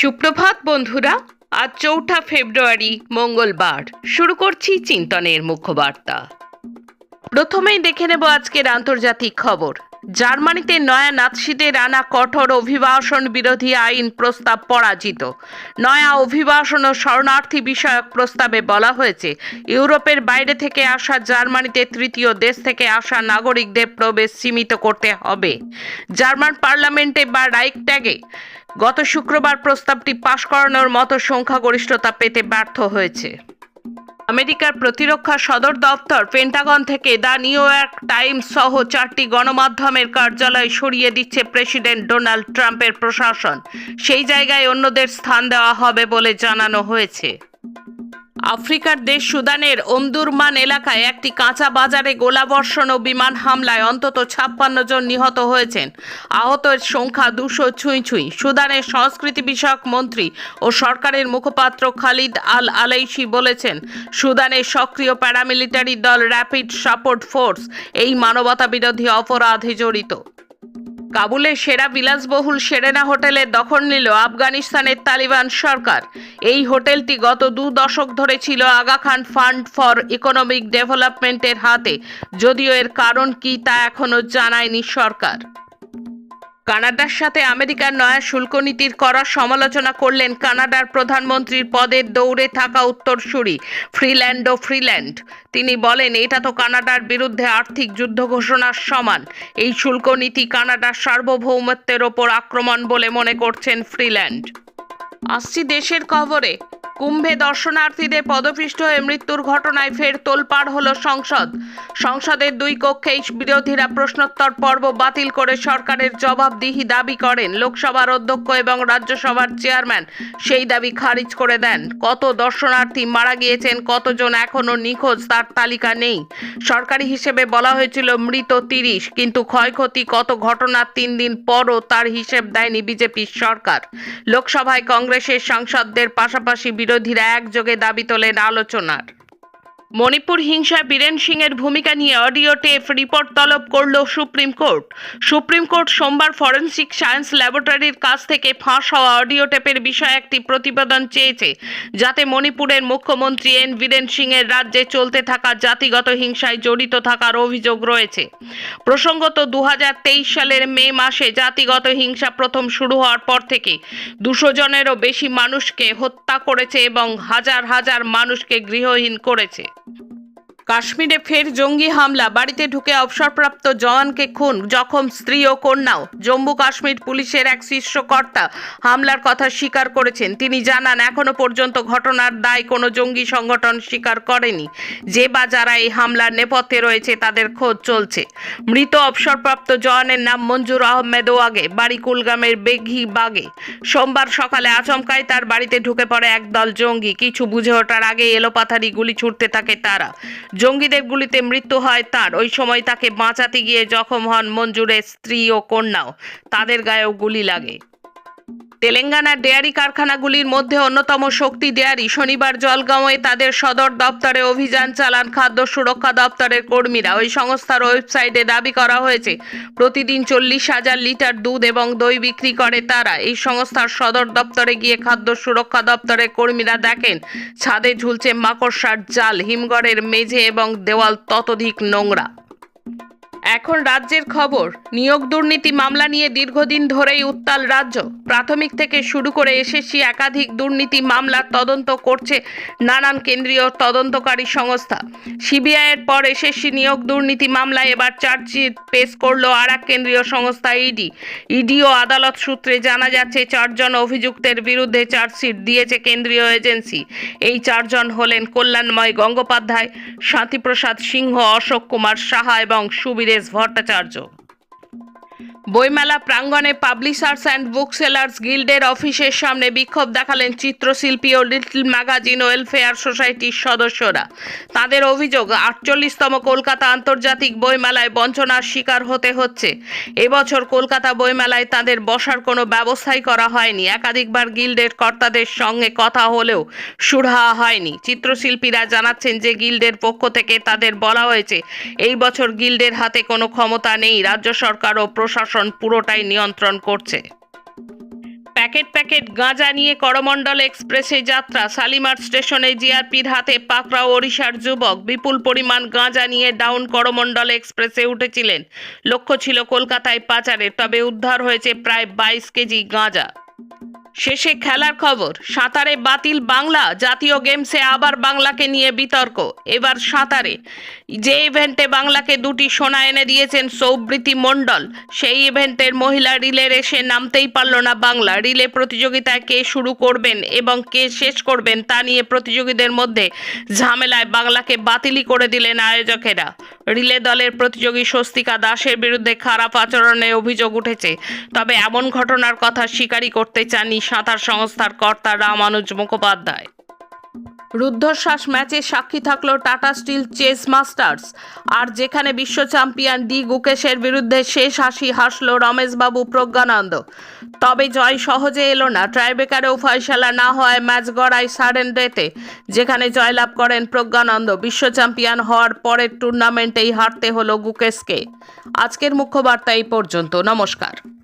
সুপ্রভাত বন্ধুরা, আজ চৌঠা ফেব্রুয়ারি, মঙ্গলবার। শুরু করছি চিন্তনের মুখ্যবার্তা। প্রথমেই দেখে নেব আজকের আন্তর্জাতিক খবর। জার্মানিতে নয়া নাৎসিদের আনা কঠোর অভিবাসন বিরোধী আইন প্রস্তাব পরাজিত। নয়া অভিবাসন ও শরণার্থী বিষয়ক প্রস্তাবে বলা হয়েছে, ইউরোপের বাইরে থেকে আসা জার্মানিতে তৃতীয় দেশ থেকে আসা নাগরিকদের প্রবেশ সীমিত করতে হবে। জার্মান পার্লামেন্টে বা রাইকট্যাগে গত শুক্রবার প্রস্তাবটি পাশ করানোর মতো সংখ্যাগরিষ্ঠতা পেতে ব্যর্থ হয়েছে। আমেরিকার প্রতিরক্ষা সদর দপ্তর পেন্টাগন থেকে দ্য নিউ ইয়র্ক টাইমস সহ চারটি গণমাধ্যমের কার্যালয় সরিয়ে দিচ্ছে প্রেসিডেন্ট ডোনাল্ড ট্রাম্পের প্রশাসন। সেই জায়গায় অন্যদের স্থান দেওয়া হবে বলে জানানো হয়েছে। আফ্রিকার দেশ সুদানের অন্দুরমান এলাকায় একটি কাঁচা বাজারে গোলাবর্ষণ ও বিমান হামলায় অন্তত ছাপ্পান্ন জন নিহত হয়েছেন। আহতের সংখ্যা দুশো ছুঁই ছুঁই। সুদানের সংস্কৃতি বিষয়ক মন্ত্রী ও সরকারের মুখপাত্র খালিদ আল আলাইশি বলেছেন, সুদানের সক্রিয় প্যারামিলিটারি দল র্যাপিড সাপোর্ট ফোর্স এই মানবতা বিরোধী অপরাধে জড়িত। কাবুলের সেরা বিলাসবহুল সেরেনা হোটেলে দখল নিল আফগানিস্তানের তালিবান সরকার। এই হোটেলটি গত দু দশক ধরে ছিল Aga Khan fund for economic ডেভেলপমেন্টের হাতে, যদিও এর কারণ কি তা এখনও জানায়নি সরকার। কানাডার সাথে আমেরিকার নয়া শুল্ক নীতির করার সমালোচনা করলেন কানাডার প্রধানমন্ত্রীর পদের দৌড়ে থাকা উত্তরসূরি ফ্রিল্যান্ড ও ফ্রিল্যান্ড। তিনি বলেন, এটা তো কানাডার বিরুদ্ধে আর্থিক যুদ্ধ ঘোষণার সমান। এই শুল্ক নীতি কানাডার সার্বভৌমত্বের ওপর আক্রমণ বলে মনে করছেন ফ্রিল্যান্ড। আসছি দেশের খবরে। কুম্ভে দর্শনার্থীদের পদপিষ্ট হয়ে মৃত্যুর ঘটনায় ফের তোলপাড় হলো সংসদ। সংসদের দুই কক্ষেই বিরোধীরা প্রশ্নোত্তর পর্ব বাতিল করে সরকারের জবাবদিহি দাবি করেন লোকসভার অধ্যক্ষ এবং রাজ্যসভার চেয়ারম্যান। সেই দাবি খারিজ করে দেন। কত দর্শনার্থী মারা গিয়েছেন, কতজন এখনও নিখোঁজ তার তালিকা নেই। সরকারি হিসেবে বলা হয়েছিল মৃত তিরিশ, কিন্তু ক্ষয়ক্ষতি কত ঘটনার তিন দিন পরও তার হিসেব দেয়নি বিজেপির সরকার। লোকসভায় কংগ্রেসের সাংসদদের পাশাপাশি বিরোধীরা একযোগে দাবি তোলেন আলোচনার। মণিপুর হিংসায় বীরেন সিং এর ভূমিকা নিয়ে অডিও টেপ রিপোর্ট তলব করল সুপ্রিম কোর্ট। সুপ্রিম কোর্ট সোমবার ফরেনসিক সায়েন্স ল্যাবরেটরির কাছ থেকে ফাঁস হওয়া অডিও টেপের বিষয়ে একটি প্রতিবেদন চেয়েছে, যাতে মণিপুরের মুখ্যমন্ত্রী এন বীরেন সিং এর রাজ্যে চলতে থাকা জাতিগত হিংসায় জড়িত থাকার অভিযোগ রয়েছে। প্রসঙ্গত দু হাজার তেইশ সালের মে মাসে জাতিগত হিংসা প্রথম শুরু হওয়ার পর থেকে দুশো জনেরও বেশি মানুষকে হত্যা করেছে এবং হাজার হাজার মানুষকে গৃহহীন করেছে। কাশ্মীরে ফের জঙ্গি হামলা। বাড়িতে ঢুকে অবসরপ্রাপ্ত জওয়ানকে খুন, জখম স্ত্রী ও কন্যাও। জম্মু কাশ্মীর পুলিশের এক শীর্ষ কর্তা হামলার কথা স্বীকার করেছেন। তিনি জানান, এখনও পর্যন্ত ঘটনার দায় কোনো জঙ্গি সংগঠন স্বীকার করেনি। যে বা যারা এই হামলার নেপথ্যে রয়েছে, তাদের খোঁজ চলছে। মৃত অবসরপ্রাপ্ত জওয়ানের নাম মঞ্জুর আহমেদ ওয়াগে, বাড়ি কুলগামের বেঘি বাগে। সোমবার সকালে আচমকায় তার বাড়িতে ঢুকে পড়ে একদল জঙ্গি। কিছু বুঝে ওঠার আগে এলোপাথারি গুলি ছুটতে থাকে তারা। জঙ্গিদের গুলিতে মৃত্যু হয় তার। ওই সময় তাকে বাঁচাতে গিয়ে জখম হন মঞ্জুরের স্ত্রী ও কন্যাও। তাদের গায়েও গুলি লাগে। তেলেঙ্গানার ডেয়ারি কারখানাগুলির মধ্যে অন্যতম শক্তি ডেয়ারি শনিবার জলগাঁওয়ে তাদের সদর দপ্তরে অভিযান চালান খাদ্য সুরক্ষা দপ্তরের কর্মীরা। ওই সংস্থার ওয়েবসাইটে দাবি করা হয়েছে, প্রতিদিন চল্লিশ হাজার লিটার দুধ এবং দই বিক্রি করে তারা। এই সংস্থার সদর দপ্তরে গিয়ে খাদ্য সুরক্ষা দপ্তরের কর্মীরা দেখেন, ছাদে ঝুলছে মাকড়সার জাল, হিমঘরের মেঝে এবং দেওয়াল ততোধিক নোংরা। এখন রাজ্যের খবর, নিয়োগ দুর্নীতি মামলা নিয়ে দীর্ঘদিন ধরেই উত্তাল রাজ্য। প্রাথমিক থেকে শুরু করে এসএসসি একাধিক দুর্নীতি মামলার তদন্ত করছে নানান কেন্দ্রীয় তদন্তকারী সংস্থা। সিবিআইয়ের পর এসএসসি নিয়োগ দুর্নীতি মামলায় এবার চার্জশিট পেশ করল আর এক কেন্দ্রীয় সংস্থা ইডি। ইডি ও আদালত সূত্রে জানা যাচ্ছে, চারজন অভিযুক্তের বিরুদ্ধে চার্জশিট দিয়েছে কেন্দ্রীয় এজেন্সি। এই চারজন হলেন কল্যাণময় গঙ্গোপাধ্যায়, শান্তিপ্রসাদ সিংহ, অশোক কুমার সাহা এবং is for the charger বইমেলা প্রাঙ্গণে পাবলিশার্স অ্যান্ড বুক সেলার্স গিল্ডের অফিসের সামনে বিক্ষোভ দেখালেন চিত্রশিল্পী ও লিটল ম্যাগাজিন ওয়েলফেয়ার সোসাইটির সদস্যরা। তাদের অভিযোগ, আটচল্লিশতম কলকাতা আন্তর্জাতিক বইমেলায় বঞ্চনার শিকার হতে হচ্ছে। এবছর কলকাতা বইমেলায় তাদের বসার কোনো ব্যবস্থাই করা হয়নি। একাধিকবার গিল্ডের কর্তাদের সঙ্গে কথা হলেও সুরাহা হয়নি। চিত্রশিল্পীরা জানাচ্ছেন যে গিল্ডের পক্ষ থেকে তাদের বলা হয়েছে, এই বছর গিল্ডের হাতে কোনো ক্ষমতা নেই। রাজ্য সরকার ও প্রশাসন পুরোটাই নিয়ন্ত্রণ করছে। প্যাকেট প্যাকেট গাঁজা নিয়ে করমণ্ডল এক্সপ্রেসে যাত্রা, শালিমার স্টেশনে জিআরপির হাতে পাকড়াও ওড়িশার যুবক, বিপুল পরিমাণ গাঁজা নিয়ে ডাউন করমণ্ডল এক্সপ্রেসে উঠেছিলেন। লক্ষ্য ছিল কলকাতায় পাচারে তবে উদ্ধার হয়েছে প্রায় বাইশ কেজি গাঁজা। শেষে খেলার খবর, সাঁতারে বাতিল বাংলা, জাতীয় গেমসে আবার বাংলাকে নিয়ে বিতর্ক, এবার সাঁতারে। যে ইভেন্টে বাংলাকে দুটি সোনা এনে দিয়েছেন সৌবৃতি মণ্ডল, সেই ইভেন্টের মহিলা রিলে রেসে নামতেই পারল না বাংলা। রিলে প্রতিযোগিতায় কে শুরু করবেন এবং কে শেষ করবেন তা নিয়ে প্রতিযোগীদের মধ্যে ঝামেলায় বাংলাকে বাতিলই করে দিলেন আয়োজকেরা। রিলে দলের প্রতিযোগী স্বস্তিকা দাসের বিরুদ্ধে খারাপ আচরণের অভিযোগ উঠেছে। তবে এমন ঘটনার কথা স্বীকারই করতে চাননি সাঁতার সংস্থার কর্তা রামানুজ মুখোপাধ্যায়। রুদ্ধশ্বাস ম্যাচে সাক্ষী থাকল টাটা স্টিল চেস মাস্টার্স। আর যেখানে বিশ্ব চ্যাম্পিয়ন ডি গুকেশের বিরুদ্ধে শেষ হাসি হাসল রমেশবাবু প্রজ্ঞানন্দ। তবে জয় সহজে এলো না। ট্রাইবেকারেও ফয়সালা না হয় ম্যাচ গড়ায় সাডেন ডেতে, যেখানে জয়লাভ করেন প্রজ্ঞানন্দ। বিশ্ব চ্যাম্পিয়ন হওয়ার পরের টুর্নামেন্টেই হারতে হলো গুকেশকে। আজকের মুখ্য বার্তা এই পর্যন্ত। নমস্কার।